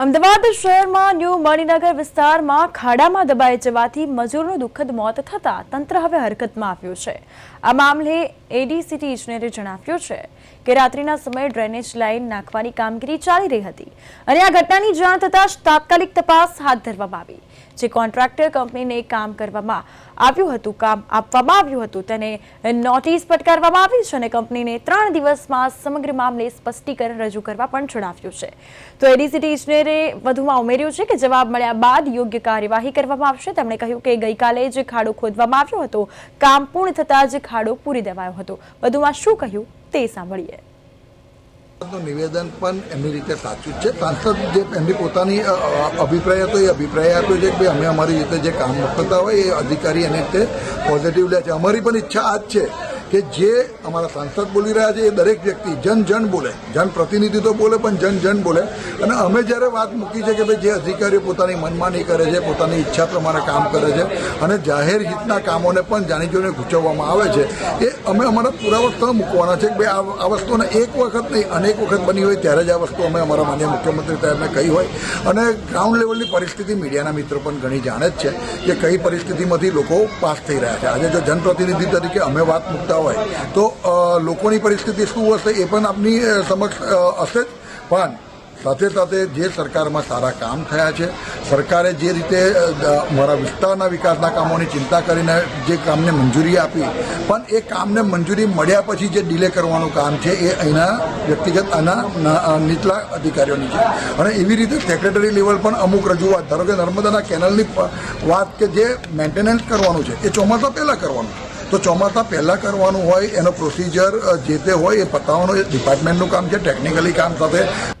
અમદાવાદ શહેરમાં ન્યૂ મણિનગર વિસ્તારમાં ખાડામાં દબાઈ જવાથી મજૂરનું દુઃખદ મોત થતાં તંત્ર હવે હરકતમાં આવ્યું છે. આ મામલે એડીસીટી ઇજનેરે જણાવ્યું છે કે રાત્રિના સમયે ડ્રેનેજ લાઇન નાખવાની કામગીરી ચાલી રહી હતી અને આ ઘટનાની જાણ થતાં તાત્કાલિક તપાસ હાથ ધરવામાં આવી, જે કોન્ટ્રાક્ટર કંપનીને કામ કરવામાં આવ્યું હતું, કામ આપવામાં આવ્યું હતું. તેને નોટિસ ફટકારવામાં આવી છે અને કંપનીને ત્રણ દિવસમાં સમગ્ર મામલે સ્પષ્ટીકરણ રજૂ કરવા પણ જણાવ્યું છે. તો એડીસીટી ઇજનેરે વધુમાં ઉમેર્યું છે કે જવાબ મળ્યા બાદ યોગ્ય કાર્યવાહી કરવામાં આવશે. તેમણે કહ્યું કે ગઈકાલે જ ખાડો ખોદવામાં આવ્યો હતો. કામ પૂર્ણ થતાં જ ખાડો પૂરી દેવાયો હતો. વધુમાં શું કહ્યું તે સાંભળીએ. નિવેદન પણ એમની રીતે સાચું છે. સાંસદ જે એમની પોતાની અભિપ્રાય હતો, એ અભિપ્રાય આપ્યો છે કે અમે અમારી રીતે જે કામ કરતા હોય એ અધિકારી એની રીતે પોઝિટિવ લે છે. અમારી પણ ઈચ્છા આ જ છે કે જે અમારા સાંસદ બોલી રહ્યા છે એ દરેક વ્યક્તિ જન જન બોલે જનપ્રતિનિધિ તો બોલે પણ જન જન બોલે. અને અમે જ્યારે વાત મૂકી છે કે ભાઈ જે અધિકારીઓ પોતાની મનમાની કરે છે, પોતાની ઈચ્છા પ્રમાણે કામ કરે છે અને જાહેર હિતના કામોને પણ જાણી જોઈને ગૂંચવવામાં આવે છે, એ અમે અમારા પુરાવા મૂકવાના છે કે ભાઈ આ આ વસ્તુને એક વખત નહીં, અનેક વખત બની હોય ત્યારે જ આ વસ્તુ અમે અમારા માન્ય મુખ્યમંત્રી સાહેબને કહી હોય. અને ગ્રાઉન્ડ લેવલની પરિસ્થિતિ મીડિયાના મિત્રો પણ ઘણી જાણે જ છે કે કઈ પરિસ્થિતિમાંથી લોકો પાસ થઈ રહ્યા છે. આજે જો જનપ્રતિનિધિ તરીકે અમે વાત મૂકતા હોય. તો લોકોની પરિસ્થિતિ શું હશે એ પણ આપની સમક્ષ હશે જ. પણ સાથે સાથે જે સરકારમાં સારા કામ થયા છે, સરકારે જે રીતે મારા વિસ્તારના વિકાસના કામોની ચિંતા કરીને જે કામને મંજૂરી આપી, પણ એ કામને મંજૂરી મળ્યા પછી જે ડિલે કરવાનું કામ છે એ અહીંના વ્યક્તિગત આના નીચલા અધિકારીઓની છે. અને એવી રીતે સેક્રેટરી લેવલ પણ અમુક રજૂઆત, ધારો કે નર્મદાના કેનલની વાત કે જે મેન્ટેનન્સ કરવાનું છે, એ ચોમાસા પહેલાં કરવાનું. છે તો ચોમાસા પહેલાં કરવાનું હોય, એનો પ્રોસિજર જે તે હોય એ પતાવવાનું. ડિપાર્ટમેન્ટનું કામ છે ટેકનિકલી કામ સાથે.